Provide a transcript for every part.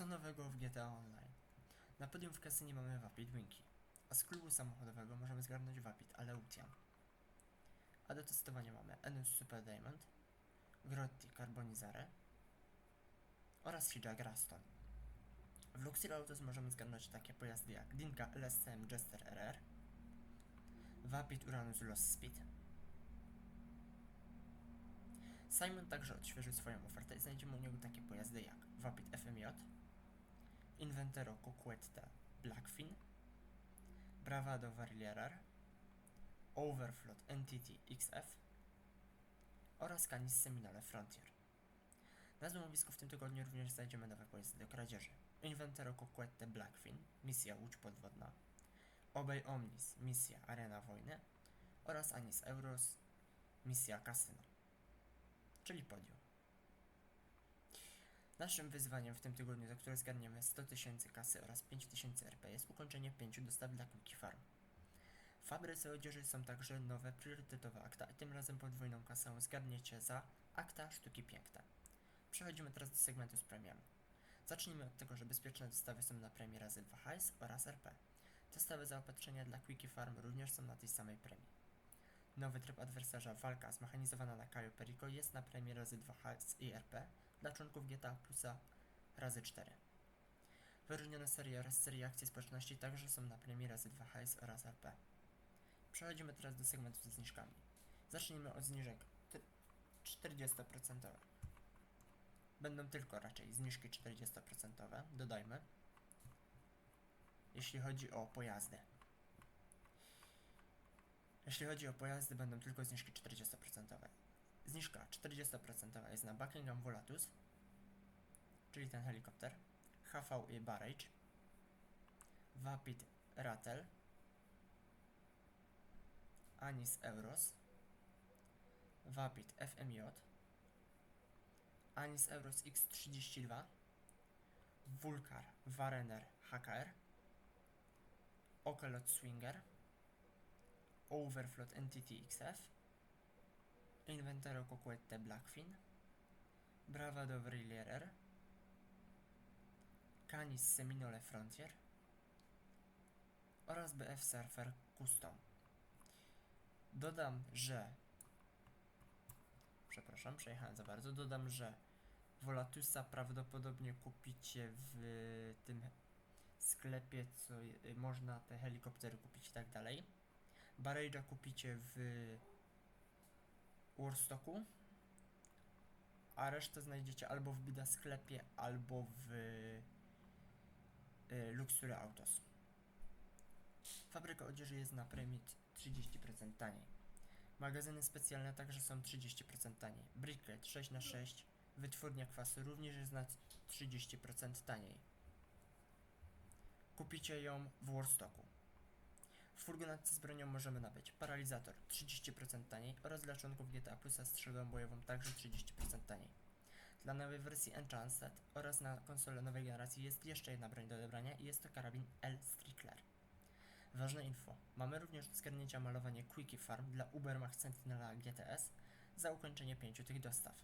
Co nowego w GTA Online? Na podium w kasynie mamy Vapid Winki, a z klubu samochodowego możemy zgarnąć Vapid Aleutian. A do testowania mamy Enus Super Diamond, Grotti Carbonizare oraz Fidja Graston. W Luxir Autos możemy zgarnąć takie pojazdy jak Dinka LSCM Jester RR, Vapid Uranus Lost Speed. Simon także odświeżył swoją ofertę i znajdziemy u niego takie pojazdy jak Vapid FMJ, Inventero Coquetta Blackfin, Bravado Varierar, Overflot NTT XF oraz Canis Seminole Frontier. Na złomowisku w tym tygodniu również znajdziemy nowe pojazdy do kradzieży. Inventero Coquette Blackfin, misja Łódź Podwodna, Obey Omnis, misja Arena Wojny. Oraz Anis Euros, misja Kasyno, czyli podium. Naszym wyzwaniem w tym tygodniu, za które zgarniemy 100 tysięcy kasy oraz 5 tysięcy RP jest ukończenie 5 dostaw dla Cookie Farm. W fabryce odzieży są także nowe priorytetowe akta i tym razem podwójną kasę zgarniecie za akta sztuki piękne. Przechodzimy teraz do segmentu z premiami. Zacznijmy od tego, że bezpieczne dostawy są na premii razy 2 hajs oraz RP. Dostawy zaopatrzenia dla Quickie Farm również są na tej samej premii. Nowy tryb adwersarza walka zmechanizowana na Cayo Perico jest na premii razy 2 hajs i RP dla członków GTA Plusa razy 4. Wyróżnione serie oraz serie akcji społeczności także są na premii razy 2 hajs oraz RP. Przechodzimy teraz do segmentu ze zniżkami. Zacznijmy od zniżek ty- 40%. Będą tylko raczej zniżki 40%, dodajmy. Jeśli chodzi o pojazdy. Jeśli chodzi o pojazdy, będą tylko zniżki 40%. Zniżka 40% jest na Buckingham Volatus, czyli ten helikopter, HVI Barrage, Vapid Rattle, Anis Euros, Vapid FMJ, Anis Euros X32, Vulcar Varener HKR, Ocelot Swinger, Overflot NTT XF, Inventero Coquette Blackfin, Bravado Vrillerer, Canis Seminole Frontier oraz BF Surfer Custom. Dodam, że przepraszam, przejechałem za bardzo. Dodam, że Volatusa prawdopodobnie kupicie w tym sklepie, co można te helikoptery kupić i tak dalej. Barrage'a kupicie w Warstocku, a resztę znajdziecie albo w Bida sklepie, albo w y, Luxury Autos. Fabryka odzieży jest na premii 30% taniej. Magazyny specjalne także są 30% taniej. Bricklet 6x6, wytwórnia kwasu również jest na 30% taniej. Kupicie ją w Warstocku. Furgonetce z bronią możemy nabyć paralizator 30% taniej oraz dla członków GTA Plusa strzelbę bojową także 30% taniej. Dla nowej wersji Enchanted oraz na konsolę nowej generacji jest jeszcze jedna broń do odebrania i jest to karabin L Strickler. Ważne info. Mamy również do zgarnięcia malowanie Quickie Farm dla Ubermach Sentinela GTS za ukończenie pięciu tych dostaw.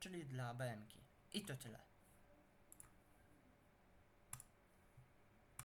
Czyli dla BMki. I to tyle.